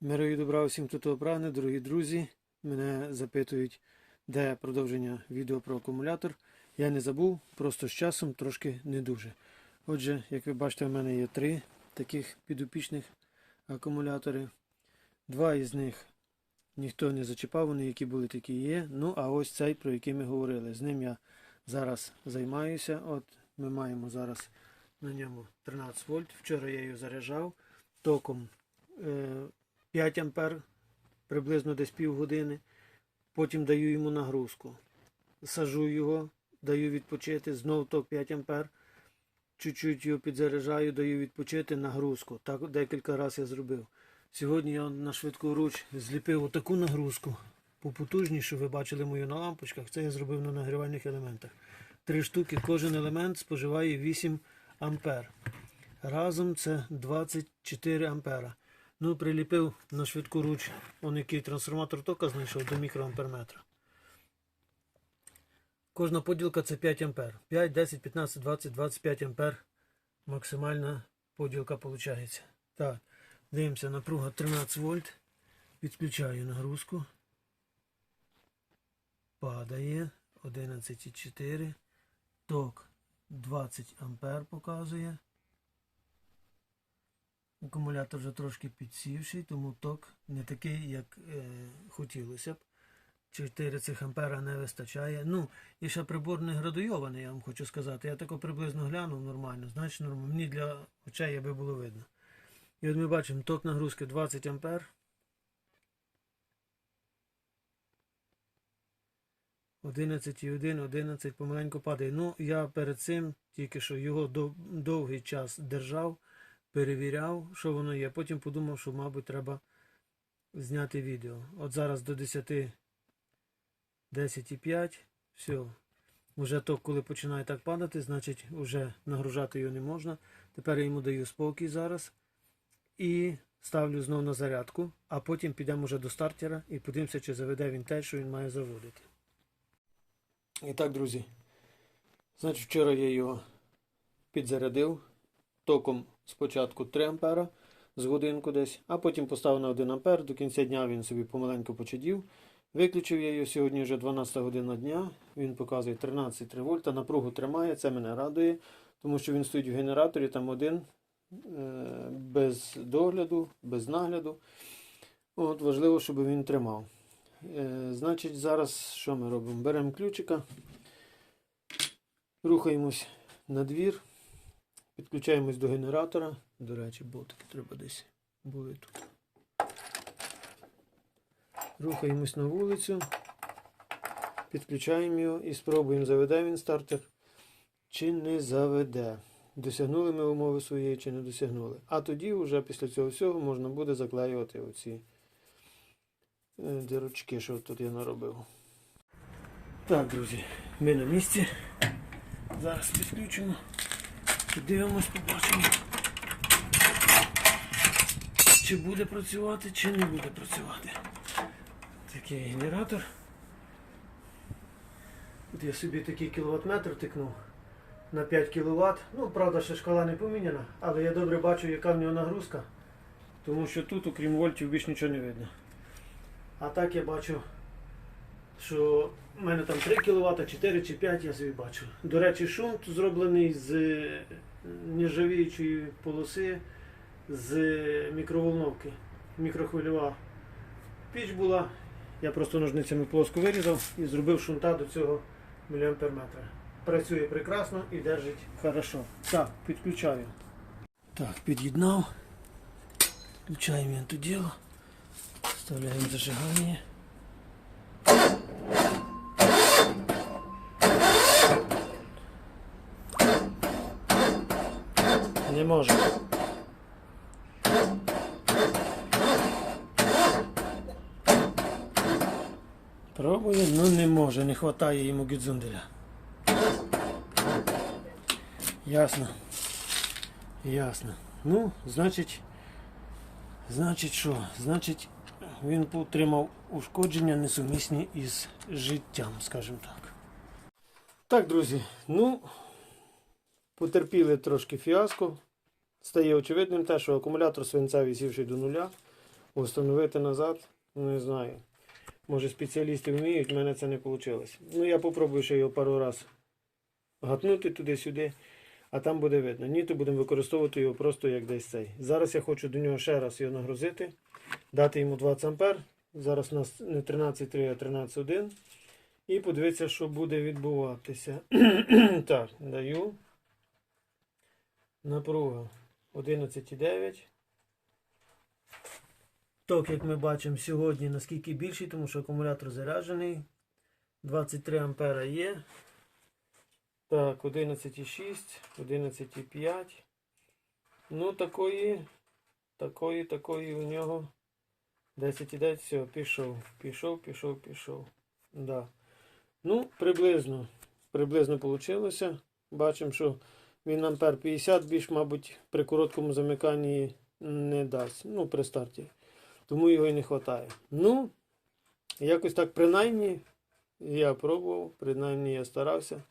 Мирою добра усім, хто того прагне, дорогі друзі. Мене запитують, де продовження відео про акумулятор. Я не забув, просто з часом трошки не дуже. Отже, як ви бачите, в мене є три таких підопічних акумулятори. Два із них ніхто не зачіпав, вони які були, такі є. Ну, а ось цей, про який ми говорили. З ним я зараз займаюся. От ми маємо зараз на ньому 13 вольт. Вчора я його заряджав током. е, 5 ампер, приблизно десь півгодини. Потім даю йому нагрузку. Сажу його, даю відпочити, знов ток 5 ампер. Чуть-чуть його підзаряджаю, даю відпочити нагрузку. Так декілька разів я зробив. Сьогодні я на швидку руч зліпив отаку нагрузку. Попотужнішу, ви бачили мою на лампочках. Це я зробив на нагрівальних елементах. Три штуки, кожен елемент споживає 8 ампер. Разом це 24 ампера. Ну, приліпив на швидку руч, он який трансформатор тока знайшов до мікроамперметра. Кожна поділка це 5 ампер. 5, 10, 15, 20, 25 ампер. Максимальна поділка виходить. Так, дивимося, напруга 13 вольт. Підключаю нагрузку. Падає 11,4. Ток 20 ампер показує. Акумулятор вже трошки підсівший, тому ток не такий, як е, хотілося б. 4 цих ампера не вистачає. Ну, і ще прибор не градуйований, я вам хочу сказати. Я тако приблизно глянув нормально, значить нормально. Мені для очей аби було видно. І от ми бачимо ток нагрузки 20 ампер. 11,1, 11 помаленьку падає. Ну, я перед цим тільки що його довгий час держав перевіряв, що воно є. Потім подумав, що, мабуть, треба зняти відео. От зараз до 10, 10,5, все. Уже то, коли починає так падати, значить вже нагружати його не можна. Тепер я йому даю спокій зараз. І ставлю знову на зарядку, а потім підемо вже до стартера і подивимося, чи заведе він те, що він має заводити. І так, друзі. Значить, вчора я його підзарядив током спочатку 3 ампера з годинку десь, а потім поставив на 1 ампер. До кінця дня він собі помаленьку почадів. Виключив я його сьогодні вже 12 година дня. Він показує 13,3 вольта. Напругу тримає, це мене радує, тому що він стоїть в генераторі, там один е, без догляду, без нагляду. От, Важливо, щоб він тримав. Е, Значить, зараз що ми робимо? Беремо ключика, рухаємось на двір. Підключаємось до генератора. До речі, болтики треба десь були тут. Рухаємось на вулицю. Підключаємо його і спробуємо, заведе він стартер чи не заведе. Досягнули ми умови своєї чи не досягнули. А тоді вже після цього всього можна буде заклеювати оці е, дирочки, що тут я наробив. Так, друзі, ми на місці. Зараз підключимо. Подивимось, побачимо. Чи буде працювати, чи не буде працювати. Такий генератор. Тут я собі такий кіловатметр тикнув на 5 кВт. Ну, правда, ще шкала не поміняна, але я добре бачу, яка в нього нагрузка. Тому що тут, окрім вольтів, більш нічого не видно. А так я бачу, що в мене там 3 кВт, 4 чи 5 я собі бачу. До речі, шунт зроблений з нержавіючої полоси з мікроволновки. Мікрохвильова піч була. Я просто ножницями плоско вирізав і зробив шунта до цього міліамперметра. Працює прекрасно і держить хорошо. Так, підключаю. Так, під'єднав. Включаємо антиділо. Вставляємо зажигання. Не може. Пробує, ну не може, не вистачає йому гідзунделя. Ясно. Ясно. Ну, значить, значить що? Значить, він отримав ушкодження несумісні із життям, скажімо так. Так, друзі, ну, потерпіли трошки фіаско. Стає очевидним те, що акумулятор свинцевий сівший до нуля. Установити назад, не знаю. Може спеціалісти вміють, в мене це не вийшло. Ну я попробую ще його пару разів гатнути туди-сюди, а там буде видно. Ні, то будемо використовувати його просто як десь цей. Зараз я хочу до нього ще раз його нагрузити, дати йому 20 А. Зараз у нас не 13,3, а 13,1. І подивитися, що буде відбуватися. так, даю. Напруга 11,9. Ток, як ми бачимо сьогодні, наскільки більший, тому що акумулятор заряджений. 23 ампера є. Так, 11,6, 11,5. Ну, такої, такої, такої у нього 10,9, все, пішов, пішов, пішов, пішов. Да. Ну, приблизно, приблизно вийшло. Бачимо, що він ампер 50 більш, мабуть, при короткому замиканні не дасть. Ну, при старті. Тому його і не вистачає. Ну, якось так, принаймні, я пробував, принаймні я старався.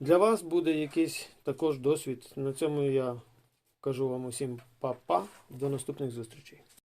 Для вас буде якийсь також досвід. На цьому я кажу вам усім па-па. До наступних зустрічей.